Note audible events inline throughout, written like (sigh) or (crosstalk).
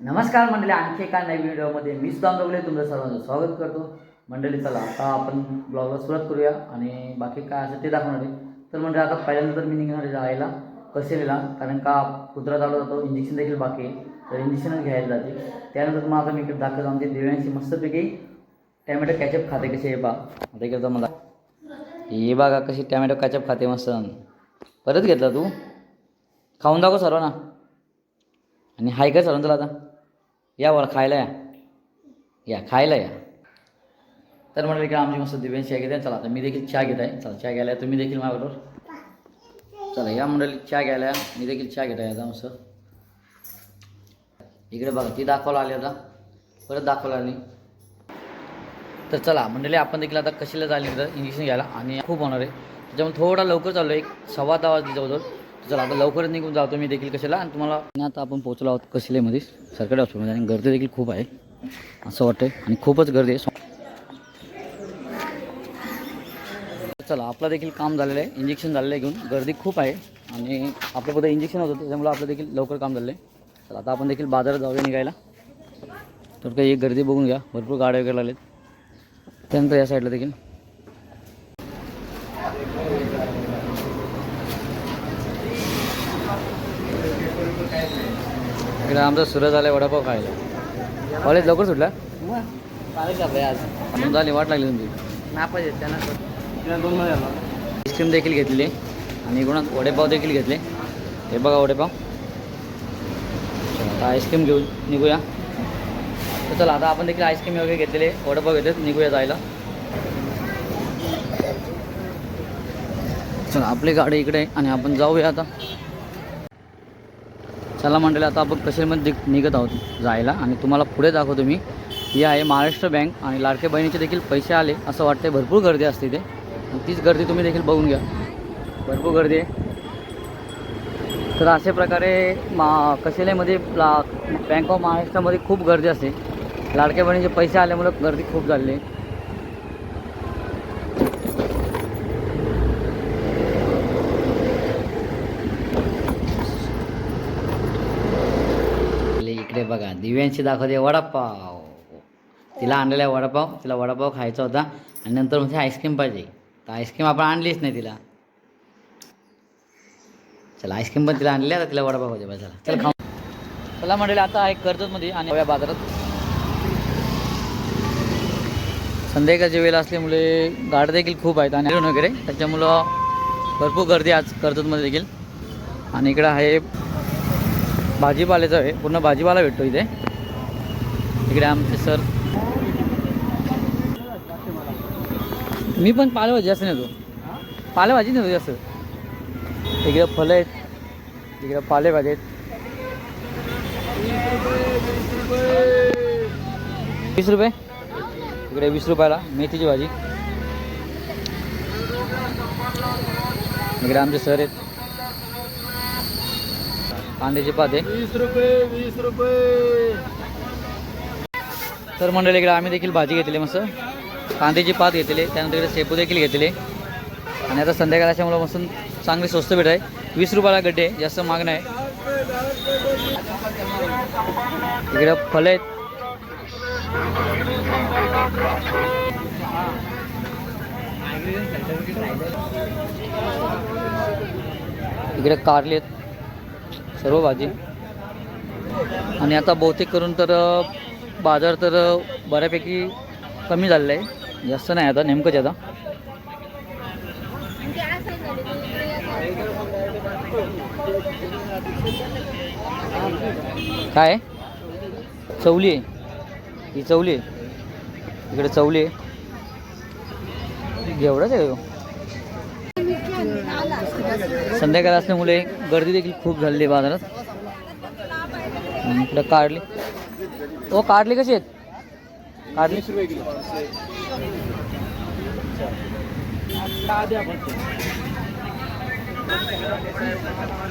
नमस्कार मंडळी आणखी एका नवीन व्हिडिओमध्ये मी सुद्धा रवले तुमचं सर्वांचं स्वागत करतो. मंडळी चला आता आपण ब्लॉगला सुरुवात करूया आणि बाकी काय असं ते दाखवणार आहे. तर म्हणजे आता पहिल्यांदा तर मी निघणार आहे जायला कसेलेला कारण का कुत्रा चालू जातो इंजेक्शन देखील बाकी आहे. तर इंजेक्शनच घ्यायला जाते. त्यानंतर मग आता मी इकडे दाखवतो आमचे दिव्यांशी मस्तपैकी टॅमॅटो कॅचअप खाते कसे हे बा आता इकडे मला हे बघा कशी टॅमॅटो कॅचअप खाते मस्त. परत घेतला तू? खाऊन दाखव सर्वांना. आणि हाय का सर्वांचं आता. या वर खायला या. या खायला या. तर म्हटलं इकडे आमची मस्त दिव्यांची चहा घेते चला आता मी देखील चहा घेत आहे. चला चहा घ्यायला तुम्ही देखील माझ्याबरोबर. चला या मंडळी चहा घ्यायला या. मी देखील चहा घेत आहे आता मस्त. इकडे बघा ती दाखवायला आली आता. परत दाखवायला आली. तर चला मंडळी आपण देखील आता कशीला जायला तर इंजेक्शन घ्यायला. आणि खूप होणार आहे. त्याच्यामुळे थोडा लवकर चाललो एक सव्वा दहा वाजली जवळजवळ. चला आता लवकरच निघून जातो मी देखील कशाला. आणि तुम्हाला आता आपण पोहोचलो आहोत कशिलेमध्ये सरकारी हॉस्पिटलमध्ये आणि गर्दी देखील खूप आहे असं वाटतंय. आणि खूपच गर्दी आहे. चला आपलं देखील काम झालेलं आहे इंजेक्शन झालेलं आहे घेऊन. गर्दी खूप आहे आणि आपल्याबद्दल इंजेक्शन होतं त्याच्यामुळे आपलं देखील लवकर काम झालं आहे. चला आता आपण देखील बाजारात जाऊया निघायला. तर काही एक गर्दी बघून घ्या भरपूर गाड्या वगैरे लागलेत. त्यानंतर या साईडला देखील. इकडे आमचा सुरत आलाय वडापाव खायला. कॉलेज लवकर सुटला? आज. झाली वाट लागली तुमची. आईस्क्रीम देखील घेतली. आणि इकडून वडेपाव देखील घेतले. हे बघा वडेपाव. चला, आता आईस्क्रीम घेऊन निघूया. तर चला आता आपण देखील आईस्क्रीम वगैरे घेतलेले वडेपाव घेतले निघूया जायला. चला आपली गाडी इकडे आणि आपण जाऊया आता. चला मंडळी आता आपण कशेमध्ये निघत आहोत? जायला. आणि तुम्हाला पुढे दाखवतो मी. ही आहे महाराष्ट्र बँक आणि लाडके बहिणीचे देखील पैसे आले. असं वाटते भरपूर गर्दी असते इथे. तीच गर्दी तुम्ही देखील बघून घ्या. भरपूर गर्दी आहे. तर अशा प्रकारे मा कशेलेमध्ये ला बँक ऑफ महाराष्ट्रामध्ये खूप गर्दी असते. लाडक्या बहिणीचे पैसे आल्यामुळं गर्दी खूप झाली आहे बघा. दिव्यांशी दाखवते वडापाव. तिला आणलेला आहे वडापाव. तिला वडापाव खायचा होता. आणि नंतर म्हणजे आईस्क्रीम पाहिजे. तर आईस्क्रीम आपण आणलीच नाही तिला. चला आईस्क्रीम पण तिला आणली. आता तिला वडापाव पाहिजे. बघा चला चला खाऊ. चला म्हणले आता आहे कर्जतमध्ये आणि बाजारात. संध्याकाळच्या वेळ असल्यामुळे गाड्या देखील खूप आहेत आणि वगैरे. त्याच्यामुळं भरपूर गर्दी आज कर्जतमध्ये देखील. आणि इकडं आहे भाजीपाल्याचं आहे. पूर्ण भाजीपाला भेटतो इथे. इकडे आमचे सर मी पण पालेभाजी जास्त नेतो. पालेभाजी नेतो जास्त. इकडे फलं आहेत. इकडे पालेभाजी आहेत. वीस रुपये. इकडे वीस रुपयाला मेथीची भाजी. इकडे आमचे सर आहेत. कांद्याचे पाते. वीस रुपये वीस रुपये. तर मंडळी इकडे आम्ही देखील भाजी घेतली मस्त. कांद्याची पात घेतली त्यानंतर इकडे शेपू देखील घेतले आणि आता संध्याकाळ असल्यामुळे मस्त चांगली स्वस्त भेट आहे. वीस रुपयाला गड्डे आहे, जास्त माग नाही. इकडे फलं आहेत. इकडे कारले आहेत. सर्व भाजी. आणि आता बहुतेक करून तर बाजार तर बऱ्यापैकी कमी झालेला आहे. जास्त नाही आता नेमकंच आहे आता. काय? चवली आहे. ही चवली आहे. इकडे चवली आहे. एवढंच आहे. संध्याकाळ असल्यामुळे गर्दी देखील खूप झालेली आहे बाजारात. इकडं काढली. ओ काढली कशी आहेत? काढली.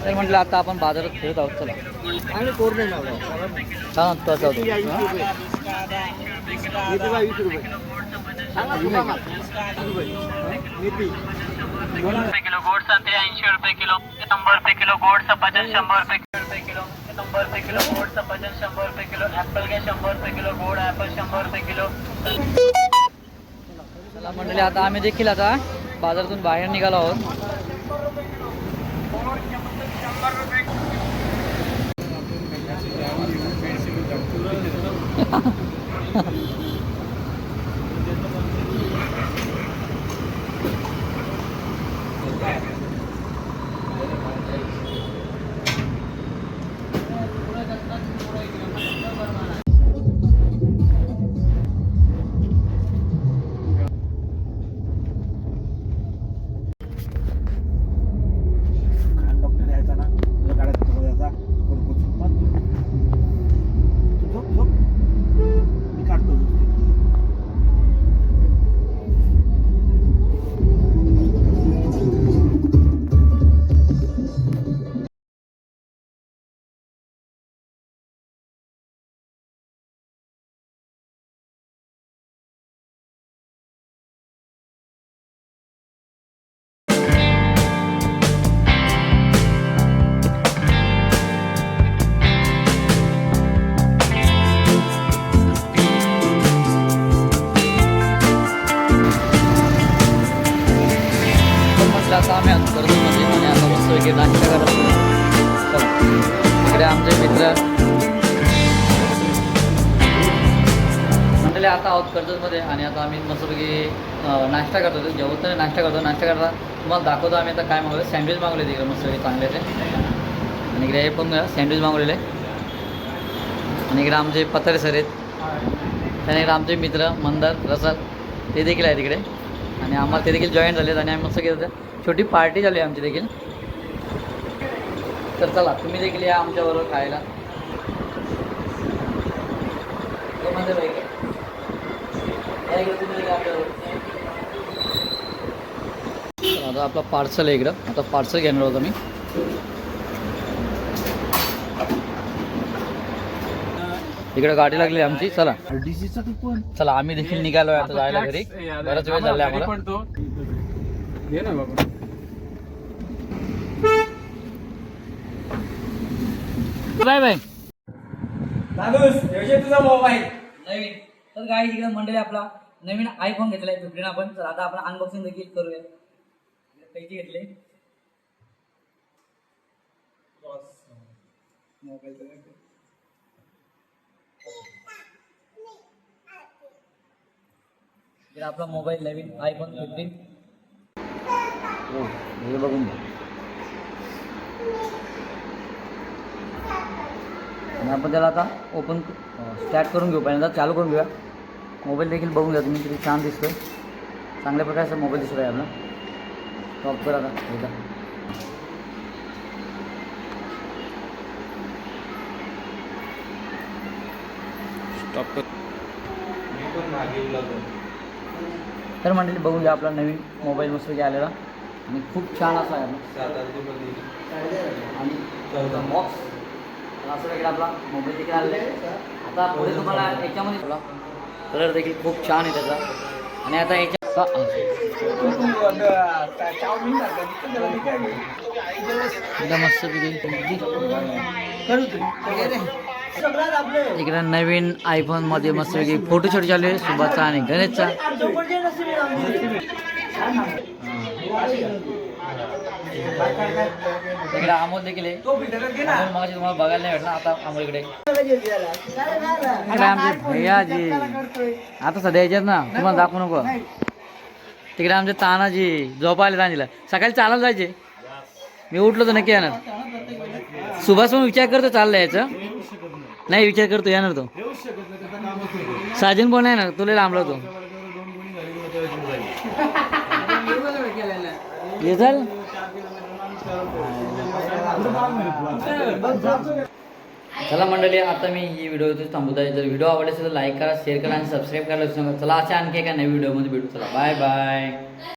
तर म्हटलं आता आपण बाजारात फिरत आहोत चला. आणि छान तसं होतो. वीस रुपये रुपये. किलो गोड संत्री ऐंशी रुपये किलो शंभर रुपये किलो गोड सफरचंद शंभर रुपये रुपये किलो शंभर रुपये किलो गोड सफरचंद शंभर रुपये किलो ऍपल घ्या शंभर रुपये किलो गोड ऍपल शंभर रुपये किलो मंडळी आता आम्ही देखील आता बाजारातून बाहेर निघालो आहोत (laughs) कर्जतमध्ये आणि आता आम्ही मस्तपैकी नाश्ता करतो जेवताना नाश्ता करतो नाश्ता करता तुम्हाला दाखवतो आम्ही आता काय मागवलं सँडविच मागवले तिकडे मस्तपैकी चांगले ते. आणि इकडे हे पण सँडविच मागवलेले. आणि इकडे आमचे पत्रे सर आहेत. त्याने इकडे आमचे मित्र मंदार रसल ते देखील आहे तिकडे आणि आम्हाला ते देखील जॉईन झालेत आणि आम्ही मस्त केलं छोटी पार्टी झाली आमची देखील. तर चला तुम्ही देखील या आमच्याबरोबर खायला तो म्हणते बाई काय? या इकडे तुम्ही देखील आमच्याबरोबर. चला, आता आपलं पार्सल आहे इकडं. आता पार्सल घेणार होतो मी इकडे गाडी लागली आमची. चला. डीसीचा तू पण चला आम्ही देखील निघालो आता जायला घरी. बराच वेळ झाला आम्हाला. ये ना बाबा. बाय बाय तुझा मोबाईल नवीन. तर काय इकडे मंडळी आपला नवीन आयफोन घेतलाय फिफ्टीन आपण. तर आता आपण अनबॉक्सिंग देखील करूया. पैसे घेतले. आपला मोबाईल नवीन आयफोन हो, फिफ्टीन बघून आणि आपण त्याला आता ओपन स्टार्ट करून घेऊ. पहिल्यांदा चालू करून घेऊया. मोबाईल देखील बघून घ्या तुम्ही किती छान दिसतोय. चांगल्या प्रकारचा मोबाईल दिसतो आहे आपला. टॉप कर आता एकदा तर मंडळी बघून घ्या आपला नवीन मोबाईल मस्त आलेला. आणि खूप छान असा आहे. आणि बॉक्स असं वगैरे आपला मोबाईल देखील आलेला आहे आता पुढे तुम्हाला याच्यामध्ये आपला कलर देखील खूप छान आहे त्याचा. आणि आता याच्या मस्त इकडे नवीन आयफोनमध्ये मस्त फोटो शूट चालू आहे. सुभाषचा आणि गणेशचा. इकडे अमोल देखील आहे. तुम्हाला बघायला नाही भेटला आता अमोल इकडे. आमचे भैयाजी. आता सध्या याच्यात ना तुम्हाला दाखवू नको. तिकडे आमचे तानाजी झोपायला तांजीला सकाळी चालायला जायचे. मी उठलो तर नक्की येणार. सुभाष पण विचार करतो चालला यायचं. नाही विचार करतो येणार तो. साजन पण येणार तुला लांबला तो हे झालं चला मंडळी आता मी ही व्हिडिओ इथे थांबवत आहे जर व्हिडिओ आवडले असेल तर लाईक करा शेअर करा आणि सबस्क्राईब करायला विसरू नका चला अशा आणखी एका नवीन व्हिडिओमध्ये भेटू. चला बाय बाय